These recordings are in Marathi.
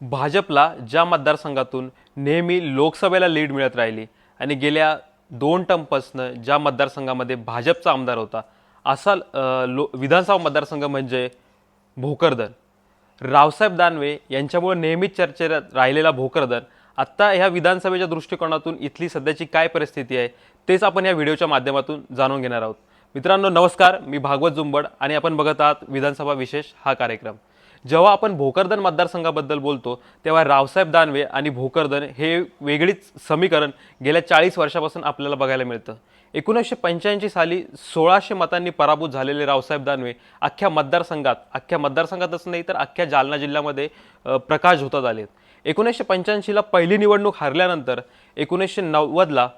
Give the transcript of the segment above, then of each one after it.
भाजपला ज्या मतदारसंघातून नेहमी लोकसभेला लीड मिळत राहिली आणि गेल्या दोन टर्मपासनं ज्या मतदारसंघामध्ये भाजपचा आमदार होता असा लो विधानसभा मतदारसंघ म्हणजे भोकरदन. रावसाहेब दानवे यांच्यामुळे नेहमीच चर्चेत राहिलेला भोकरदन आत्ता ह्या विधानसभेच्या दृष्टिकोनातून इथली सध्याची काय परिस्थिती आहे तेच आपण या व्हिडिओच्या माध्यमातून जाणून घेणार आहोत. मित्रांनो नमस्कार. मी भागवत जुंबड आणि आपण बघत आहात विधानसभा विशेष हा कार्यक्रम. जेव्हा आपण भोकरदन मतदारसंघाबद्दल बोलतो तेव्हा रावसाहेब दानवे आणि भोकरदन हे वेगळीच समीकरण गेल्या चाळीस वर्षापासून आपल्याला बघायला मिळतं. एकोणीसशे पंच्याऐंशी साली सोळाशे मतांनी पराभूत झालेले रावसाहेब दानवे अख्ख्या मतदारसंघात अख्ख्या मतदारसंघातच नाही तर अख्ख्या जालना जिल्ह्यामध्ये प्रकाश होतात आलेत. एकोणीसशे पंच्याऐंशीला पहिली निवडणूक हरल्यानंतर एकोणीसशे नव्वदला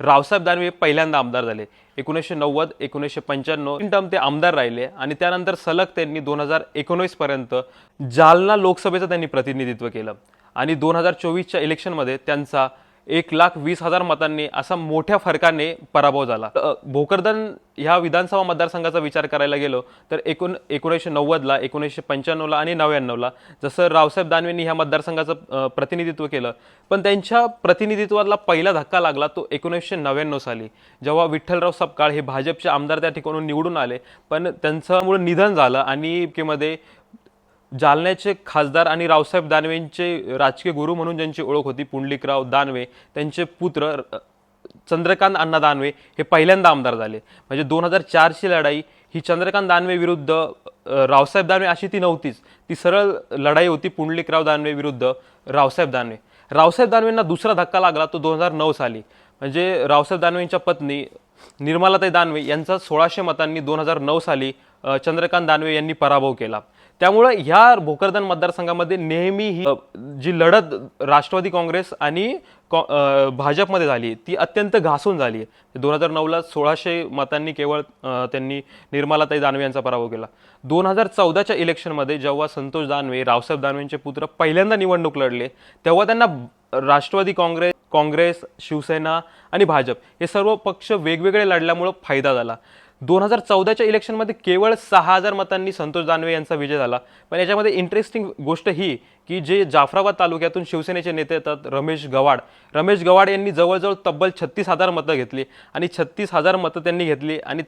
रावसाहेब दानवे पहिल्यांदा आमदार झाले. एकोणीसशे नव्वद एकोणीसशे पंच्याण्णव तीन टर्म ते आमदार राहिले आणि त्यानंतर सलग त्यांनी दोन हजार एकोणीसपर्यंत जालना लोकसभेचं त्यांनी प्रतिनिधित्व केलं. आणि दोन हजार चोवीसच्या इलेक्शनमध्ये त्यांचा एक लाख वीस हजार मतांनी असा मोठ्या फरकाने पराभव झाला. भोकरदन ह्या विधानसभा मतदारसंघाचा विचार करायला गेलो तर एकोण एकोणीसशे नव्वदला एकोणीसशे पंच्याण्णवला आणि नव्याण्णवला जसं रावसाहेब दानवेंनी ह्या मतदारसंघाचं प्रतिनिधित्व केलं पण त्यांच्या प्रतिनिधित्वाला पहिला धक्का लागला तो एकोणीसशे नव्याण्णव साली जेव्हा विठ्ठलराव सपकाळ हे भाजपचे आमदार त्या ठिकाणून निवडून आले पण त्यांच्यामुळे निधन झालं आणि केमध्ये जालन्याचे खासदार आणि रावसाहेब दानवेंचे राजकीय गुरु म्हणून ज्यांची ओळख होती पुंडलिकराव दानवे त्यांचे पुत्र चंद्रकांत अण्णा दानवे हे पहिल्यांदा आमदार झाले. म्हणजे दोन हजार चारची लढाई ही चंद्रकांत दानवे विरुद्ध रावसाहेब दानवे अशी ती नव्हतीच. ती सरळ लढाई होती पुंडलिकराव दानवे विरुद्ध रावसाहेब दानवे. रावसाहेब दानवेंना दुसरा धक्का लागला तो दोन हजार नऊ साली. म्हणजे रावसाहेब दानवेंच्या पत्नी निर्मलाताई दानवे यांचा सोळाशे मतांनी दोन हजार नऊ साली चंद्रकांत दानवे यांनी पराभव केला. त्यामुळं ह्या भोकरदन मतदारसंघामध्ये नेहमी ही जी लढत राष्ट्रवादी काँग्रेस आणि भाजपमध्ये झाली ती अत्यंत घासून झाली. आहे दोन हजार नऊला सोळाशे मतांनी केवळ त्यांनी निर्मलाताई दानवे यांचा पराभव केला. दोन हजार चौदाच्या इलेक्शनमध्ये जेव्हा संतोष दानवे रावसाहेब दानवेंचे पुत्र पहिल्यांदा निवडणूक लढले तेव्हा त्यांना राष्ट्रवादी काँग्रेस काँग्रेस शिवसेना आणि भाजप हे सर्व पक्ष वेगवेगळे लढल्यामुळं फायदा झाला. दोन हजार चौदाच्या इलेक्शनमध्ये केवळ सहा हजार मतांनी संतोष दानवे यांचा विजय झाला. पण याच्यामध्ये इंटरेस्टिंग गोष्ट ही की जे जाफराबाद तालुक्यातून शिवसेनेचे नेते येतात रमेश गवाड रमेश गवाड यांनी जवळजवळ तब्बल छत्तीस हजार मतं घेतली आणि छत्तीस हजार मतं त्यांनी घेतली आणि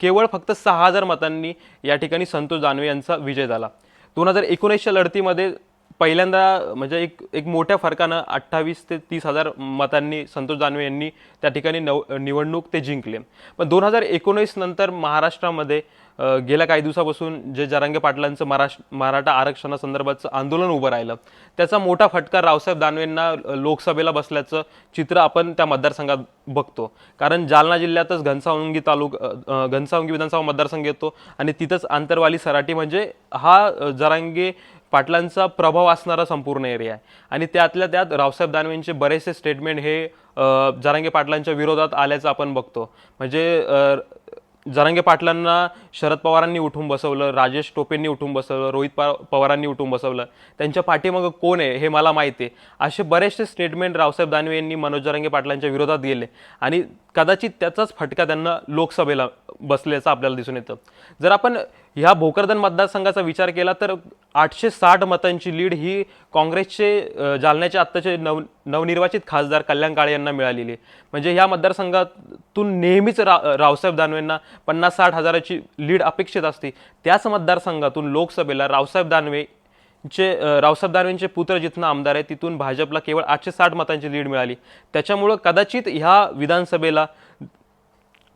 केवळ फक्त सहा हजार मतांनी या ठिकाणी संतोष दानवे यांचा विजय झाला. दोन हजार एकोणीसच्या लढतीमध्ये पहिल्यांदा म्हणजे एक एक मोठ्या फरकानं अठ्ठावीस ते तीस हजार मतांनी संतोष दानवे यांनी त्या ठिकाणी नव निवडणूक ते जिंकले. पण दोन हजार एकोणीस नंतर महाराष्ट्रामध्ये गेल्या काही दिवसापासून जे जरांगे पाटलांचं महाराष्ट्र मराठा आरक्षणासंदर्भाचं आंदोलन उभं राहिलं त्याचा मोठा फटका रावसाहेब दानवेंना लोकसभेला बसल्याचं चित्र आपण त्या मतदारसंघात बघतो. कारण जालना जिल्ह्यातच घनसावंगी तालुका घनसावंगी विधानसभा मतदारसंघ येतो आणि तिथंच आंतरवाली सराटी म्हणजे हा जरांगे पाटलांचा प्रभाव असणारा संपूर्ण एरिया आहे. आणि त्यातल्या त्यात रावसाहेब दानवेंचे बरेचसे स्टेटमेंट हे जरांगे पाटलांच्या विरोधात आल्याचं आपण बघतो. म्हणजे जरांगे पाटलांना शरद पवारांनी उठून बसवलं राजेश टोपेंनी उठून बसवलं रोहित पवारांनी उठून बसवलं. त्यांच्या पाठीमागं कोण आहे हे मला माहिती आहे. असे बरेचसे स्टेटमेंट रावसाहेब दानवे यांनी मनोज जरांगे पाटलांच्या विरोधात गेले आणि कदाचित त्याचाच फटका त्यांना लोकसभेला बसल्याचं आपल्याला दिसून येतं. जर आपण ह्या भोकरदन मतदारसंघाचा विचार केला तर आठशे साठ मतांची लीड ही काँग्रेसचे जालन्याचे आत्ताचे नव नवनिर्वाचित खासदार कल्याण काळे यांना मिळालेली म्हणजे ह्या मतदारसंघातून नेहमीच रा रावसाहेब दानवेंना पन्नास साठ हजाराची लीड अपेक्षित असते. त्याच मतदारसंघातून लोकसभेला रावसाहेब दानवे चे रावसाहेब दानवेंचे पुत्र जिथनं आमदार आहे तिथून भाजपला केवळ आठशे साठ मतांची लीड मिळाली. त्याच्यामुळं कदाचित ह्या विधानसभेला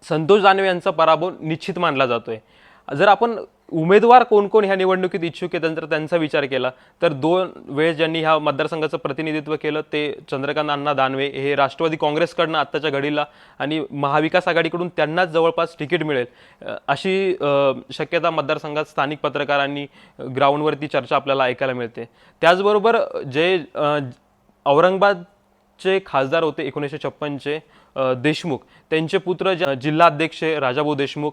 संतोष दानवे यांचा पराभव निश्चित मानला जातो आहे जर आपण उमेदवार कोण कोण ह्या निवडणुकीत इच्छुक आहेत तर त्यांचा विचार केला तर दोन वेळेस ज्यांनी ह्या मतदारसंघाचं प्रतिनिधित्व केलं ते चंद्रकांत अण्णा दानवे हे राष्ट्रवादी काँग्रेसकडनं आत्ताच्या घडीला आणि महाविकास आघाडीकडून त्यांनाच जवळपास तिकीट मिळेल. अशी शक्यता मतदारसंघात स्थानिक पत्रकारांनी ग्राउंडवरती चर्चा आपल्याला ऐकायला मिळते. त्याचबरोबर जे औरंगाबाद चे खासदार होते एकोणीसशे छप्पनचे देशमुख. त्यांचे पुत्र जिल्हा अध्यक्ष राजाभाऊ देशमुख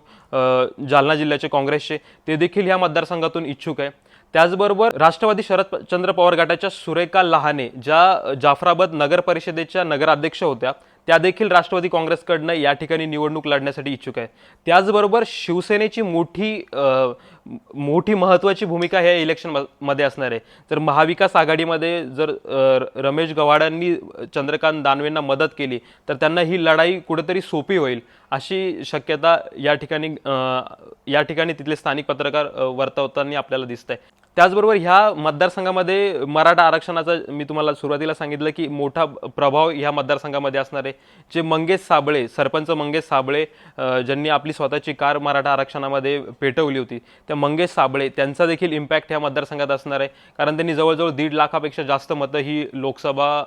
जालना जिल्ह्याचे काँग्रेसचे ते देखील ह्या मतदारसंघातून इच्छुक आहे. त्याचबरोबर राष्ट्रवादी शरद चंद्र पवार गटाच्या सुरेखा लहाने ज्या जाफराबाद नगर परिषदेच्या नगराध्यक्ष होत्या त्या देखील राष्ट्रवादी काँग्रेसकडनं या ठिकाणी निवडणूक लढण्यासाठी इच्छुक आहे. त्याचबरोबर शिवसेनेची मोठी मोठी महत्त्वाची भूमिका ह्या इलेक्शन म- मध्ये असणार आहे. तर महाविकास आघाडीमध्ये जर रमेश गव्हाडांनी चंद्रकांत दानवेंना मदत केली तर त्यांना ही लढाई कुठेतरी सोपी होईल अशी शक्यता या ठिकाणी या ठिकाणी तिथले स्थानिक पत्रकार वर्तवताना आपल्याला दिसत आहे त्याचबरोबर ह्या मतदारसंघामध्ये मराठा आरक्षणाचा मी तुम्हाला सुरुवातीला सांगितलं की मोठा प्रभाव ह्या मतदारसंघामध्ये असणार आहे. जे मंगेश साबळे सरपंच मंगेश साबळे ज्यांनी आपली स्वतःची कार मराठा आरक्षणामध्ये पेटवली होती त्या मंगेश साबळे त्यांचा देखील इम्पॅक्ट ह्या मतदारसंघात असणार आहे. कारण त्यांनी जवळजवळ दीड लाखापेक्षा जास्त मतं ही लोकसभा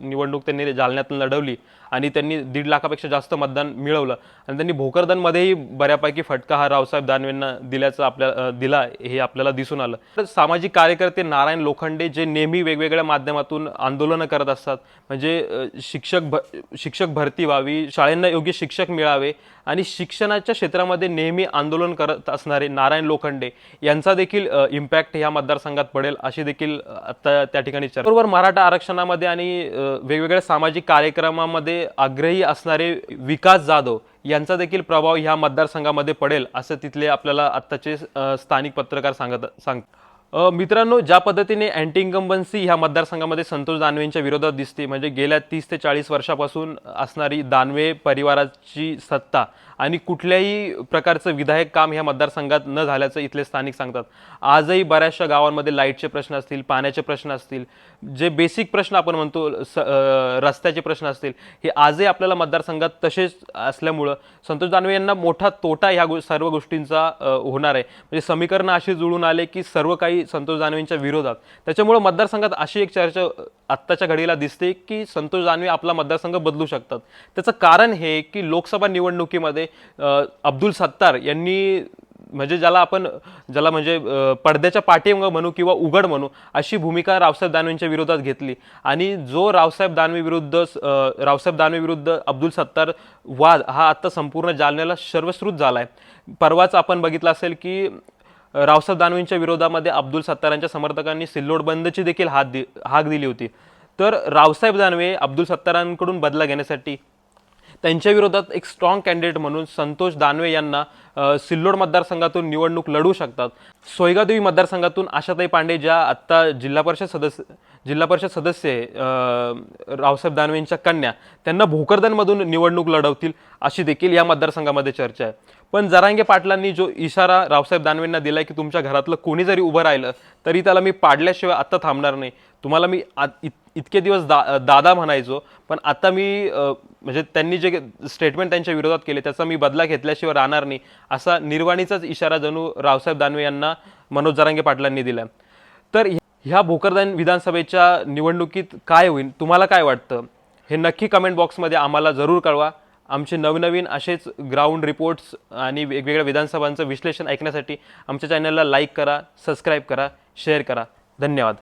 निवडणूक त्यांनी जालन्यातून लढवली. आणि त्यांनी दीड लाखापेक्षा जास्त मतदान मिळवलं. आणि त्यांनी भोकरदनमध्येही बऱ्यापैकी फटका हा रावसाहेब दानवेंना दिल्याचं आपल्या दिला हे आपल्याला दिसून आलं. तर सामाजिक कार्यकर्ते नारायण लोखंडे जे नेहमी वेगवेगळ्या माध्यमातून आंदोलनं करत असतात म्हणजे शिक्षक भ शिक्षक भरती व्हावी शाळेंना योग्य शिक्षक मिळावे आणि शिक्षणाच्या क्षेत्रामध्ये नेहमी आंदोलन करत असणारे नारायण लोखंडे यांचा देखील इम्पॅक्ट ह्या मतदारसंघात पडेल अशी देखील आता त्या ठिकाणी चर्चा. बरोबर मराठा आरक्षणामध्ये आणि वेगवेगळ्या सामाजिक कार्यक्रमामध्ये आग्रही असणारे विकास जाधव यांचा देखील प्रभाव ह्या मतदारसंघामध्ये पडेल असं तिथले आपल्याला आत्ताचे स्थानिक पत्रकार सांगत सांग मित्रांनो ज्या पद्धतीने अँटी इन्कम्बन्सी ह्या मतदारसंघामध्ये संतोष दानवेंच्या विरोधात दिसते म्हणजे गेल्या तीस ते चाळीस वर्षापासून असणारी दानवे परिवाराची सत्ता आणि कुठल्याही प्रकारचं विधायक काम ह्या मतदारसंघात न झाल्याचं इथले स्थानिक सांगतात. आजही बऱ्याचशा गावांमध्ये लाईटचे प्रश्न असतील पाण्याचे प्रश्न असतील जे बेसिक प्रश्न आपण म्हणतो स रस्त्याचे प्रश्न असतील हे आजही आपल्याला मतदारसंघात तसेच असल्यामुळं संतोष दानवे यांना मोठा तोटा ह्या गो सर्व गोष्टींचा होणार आहे. म्हणजे समीकरणं अशी जुळून आले की सर्व काही संतोष दानवेंच्या विरोधात. त्याच्यामुळं मतदारसंघात अशी एक चर्चा आत्ताच्या घडीला दिसते की संतोष दानवे आपला मतदारसंघ बदलू शकतात. त्याचं कारण हे की लोकसभा निवडणुकीमध्ये अब्दुल सत्तार यांनी म्हणजे ज्याला आपण ज्याला म्हणजे पडद्याच्या पाठीमागं म्हणू किंवा उघड म्हणू अशी भूमिका रावसाहेब दानवेंच्या विरोधात घेतली. आणि जो रावसाहेब दानवे विरुद्ध रावसाहेब दानवे विरुद्ध अब्दुल सत्तार वाद हा आत्ता संपूर्ण जालन्याला सर्वश्रुत झाला आहे परवाच आपण बघितलं असेल की रावसाहेब दानवेंच्या विरोधामध्ये अब्दुल सत्तारांच्या समर्थकांनी सिल्लोड बंदची देखील हात दि हाक दिली होती. तर रावसाहेब दानवे अब्दुल सत्तारांकडून बदला घेण्यासाठी त्यांच्या विरोधात एक स्ट्रॉंग कॅन्डिडेट म्हणून संतोष दानवे यांना सिल्लोड मतदारसंघातून निवडणूक लढू शकतात. सोयगादेवी मतदारसंघातून आशाताई पांडे ज्या आत्ता जिल्हा परिषद सदस्य जिल्हा परिषद सदस्य रावसाहेब दानवेंच्या कन्या त्यांना भोकरदनमधून निवडणूक लढवतील अशी देखील या मतदारसंघामध्ये चर्चा आहे. पण जरांगे पाटलांनी जो इशारा रावसाहेब दानवेंना दिलाय की तुमच्या घरातलं कोणी जरी उभं राहिलं तरी त्याला मी पाडल्याशिवाय आत्ता थांबणार नाही. तुम्हाला मी आ- इत- इतके दिवस दा दादा म्हणायचो पण आता मी म्हणजे त्यांनी जे स्टेटमेंट त्यांच्या विरोधात केले त्याचा मी बदला घेतल्याशिवाय राहणार नाही असा निर्वाणीचाच इशारा जणू रावसाहेब दानवे यांना मनोज जरांगे पाटलांनी दिला तर ह्या भोकरदान विधानसभेच्या निवडणुकीत काय होईल तुम्हाला काय वाटतं? हे नक्की कमेंट बॉक्समध्ये आम्हाला जरूर कळवा. आमचे नवनवीन असेच ग्राउंड रिपोर्ट्स आणि वेगवेगळ्या विधानसभांचं विश्लेषण ऐकण्यासाठी आमच्या चॅनलला लाईक करा सबस्क्राईब करा शेअर करा. धन्यवाद.